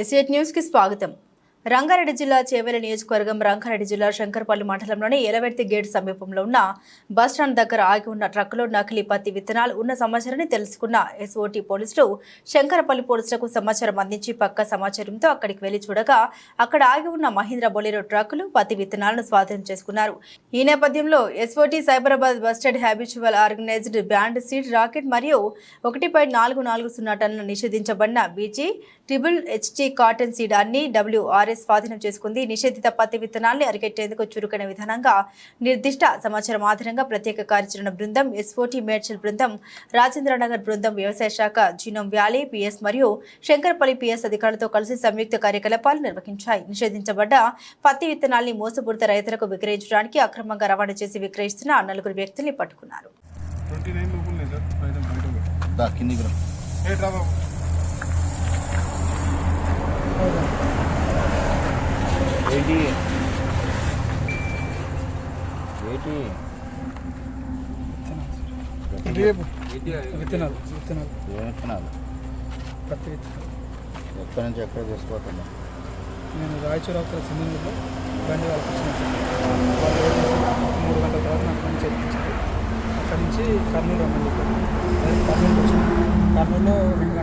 ఎస్ఏట్ న్యూస్కి స్వాగతం. రంగారెడ్డి జిల్లా చేవెల నియోజకవర్గం రంగారెడ్డి జిల్లా శంకర్పల్లి మండలంలోని ఎలవెర్తి గేట్ సమీపంలో ఉన్న బస్టాండ్ దగ్గర ఆగి ఉన్న ట్రక్కులో నకిలీ పత్తి విత్తనాలు ఉన్న సమాచారాన్ని తెలుసుకున్న ఎస్ఓటి పోలీసులు శంకరపల్లి పోలీసులకు సమాచారం అందించి పక్క సమాచారంతో అక్కడికి వెళ్ళి చూడగా అక్కడ ఆగి ఉన్న మహీంద్ర బొలెరో ట్రక్కులు పత్తి విత్తనాలను స్వాధీనం చేసుకున్నారు. ఈ నేపథ్యంలో SOT Cyberabad busted habitual organised band seed racket మరియు ఒకటి పాయింట్ నాలుగు నాలుగు సున్నా టన్నుల నిషేధించబడిన BG triple HT cotton seed అన్ని డబ్ల్యూఆర్ డబ్ల్యూఆర్ఎస్ స్వాధీనం చేసుకుంది. నిషేధిత పత్తి విత్తనాల్ని అరికెట్టేందుకు చురుకైన విధానంగా నిర్దిష్ట సమాచారం ఆధారంగా ప్రత్యేక కార్యాచరణ బృందం ఎస్ఓటి మేడ్చల్ బృందం రాజేంద్రనగర్ బృందం వ్యవసాయ శాఖ జీనోమ్ వ్యాలీ పిఎస్ మరియు శంకర్పల్లి పిఎస్ అధికారులతో కలిసి సంయుక్త కార్యకలాపాలు నిర్వహించాయి. నిషేధించబడ్డ పత్తి విత్తనాల్ని మోసపూరిత రైతులకు విక్రయించడానికి అక్రమంగా రవాణా చేసి విక్రయిస్తున్న నలుగురు వ్యక్తుల్ని పట్టుకున్నారు. ఏంటి? ఏంటి? రేపు విత్తనాలు విత్తనాలు. ఏం విత్తనాలు? పత్తి విత్తనాలు. ఎక్కడి నుంచి ఎక్కడ తీసుకుపోతున్నా నేను రాయచూరు అవతల సింధనూరులో బండి వాళ్ళకి వచ్చిన మూడు గంటల తర్వాత నాకు పని చేయించారు. అక్కడి నుంచి కర్నూలు నేను కర్నూలుకి వచ్చాను కర్నూలులో రెండు